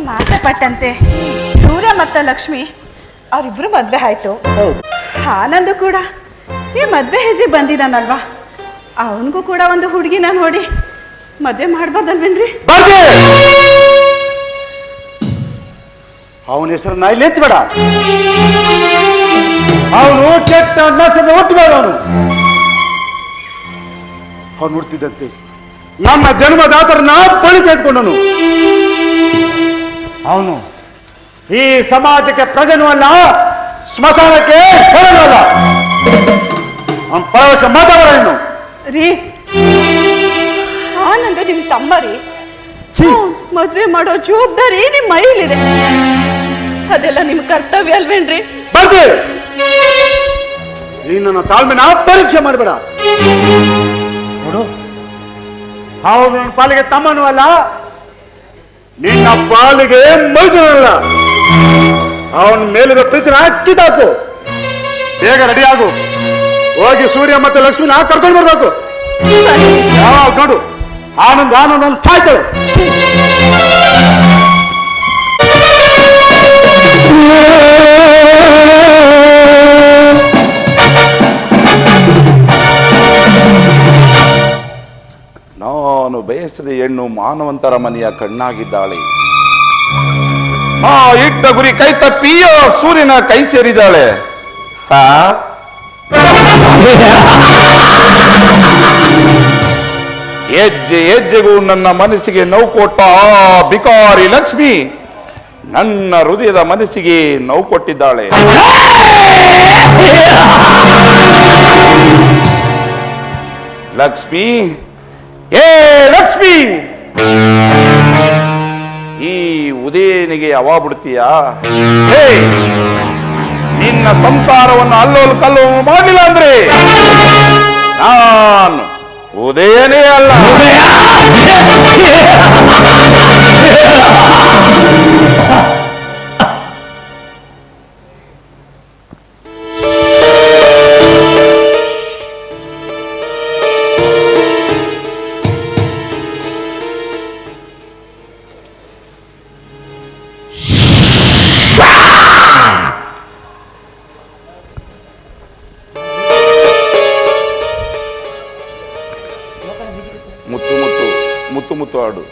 ಪಟ್ಟಂತೆ ಸೂರ್ಯ ಮತ್ತು ಲಕ್ಷ್ಮಿ ಅವರಿಬ್ರು ಮದ್ವೆ ಆಯ್ತು. ಹೌದು. ಆನಂದು ಕೂಡ. ಈ ಮದ್ವೆ ಹೆಜ್ಜೆ ಬಂದಿದ್ದಾನಲ್ವಾ ಅವನಿಗೂ ಕೂಡ ಒಂದು ಹುಡುಗಿನ ನೋಡಿ ಮದ್ವೆ ಮಾಡ್ಬಾರ್ದಲ್ವೇನ್ರಿ ಬರ್ದೆ! ಅವನ ಹೆಸರನ್ನ ಇಲ್ಲಿ ಎತ್ತಬೇಡ ಅವನು ಕೆಟ್ಟ ನಕ್ಷದ ಒಟ್ಟು ಬೇಡ ಅವನು ಅವನು ನೋಡ್ತಿದ್ದಂತೆ ನಮ್ಮ ಜನ್ಮದಾತರನ್ನ ಬಳಿ ತೆಗೆದುಕೊಂಡನು. ಅವನು ಈ ಸಮಾಜಕ್ಕೆ ಪ್ರಜನೂ ಅಲ್ಲ ಸ್ಮಶಾನಕ್ಕೆ ಹೊರನೂ ಅಲ್ಲ. ಅವನ ಪರವಶ ಮಾತಾಡೋಣ ರೀ ಆನಂದ ನಿಮ್ ತಮ್ಮ ರೀ. ಛೀ. ಅವ್ನ್ ಮದ್ವೆ ಮಾಡೋ ಜವಾಬ್ದಾರಿ ನಿಮ್ ಮೈಲಿದೆ. ಅದೆಲ್ಲ ನಿಮ್ ಕರ್ತವ್ಯ ಅಲ್ವೇನ್ರಿ? ಬರ್ದಿ. ನೀನು ನನ್ನ ತಾಳ್ಮೆನ ಪರೀಕ್ಷೆ ಮಾಡಬೇಡ. ನೋಡು ಅವನು ನನ್ನ ಪಾಲಿಗೆ ತಮ್ಮನು ಅಲ್ಲ ನಿನ್ನ ಪಾಲಿಗೆ ಮೈದೂರಲ್ಲ ಅವನ ಮೇಲಿರೋ ಪ್ರೀತಿನ ಹಾಕಿದಾಕು ಬೇಗ ರೆಡಿ ಆಗು. ಹೋಗಿ ಸೂರ್ಯ ಮತ್ತೆ ಲಕ್ಷ್ಮಿನ ಕರ್ಕೊಂಡು ಬರ್ಬೇಕು. ಯಾವಾಗ ನೋಡು ಆನಂದ ಆನಂದ ಅಂತ ಸಾಯ್ತಾಳೆ. ನಾನು ಬಯಸಿದ ಹೆಣ್ಣು ಮಾನವಂತರ ಮನೆಯ ಕಣ್ಣಾಗಿದ್ದಾಳೆ. ಆ ಇಟ್ಟ ಗುರಿ ಕೈ ತಪ್ಪಿಯ ಸೂರ್ಯನ ಕೈ ಸೇರಿದಾಳೆ. ಹೆಜ್ಜೆ ಹೆಜ್ಜೆಗೂ ನನ್ನ ಮನಸ್ಸಿಗೆ ನೋವು ಕೊಟ್ಟ ಆ ಬಿಕಾರಿ ಲಕ್ಷ್ಮಿ ನನ್ನ ಹೃದಯದ ಮನಸ್ಸಿಗೆ ನೋವು ಕೊಟ್ಟಿದ್ದಾಳೆ. ಲಕ್ಷ್ಮಿ, ಏ ಲಕ್ಷ್ಮಿ! ಉದಯನಿಗೆ ಯಾವಾಗ ಬಿಡ್ತೀಯಾ? ಹೇ ನಿನ್ನ ಸಂಸಾರವನ್ನು ಅಲ್ಲೋಲು ಕಲ್ಲು ಮಾಡಲಿಲ್ಲ ಅಂದ್ರೆ ನಾನು ಉದಯನೇ ಅಲ್ಲ. ಮುತ್ತು ಮುತ್ತು ಮುತ್ತು ಮುತ್ತು ಆಡು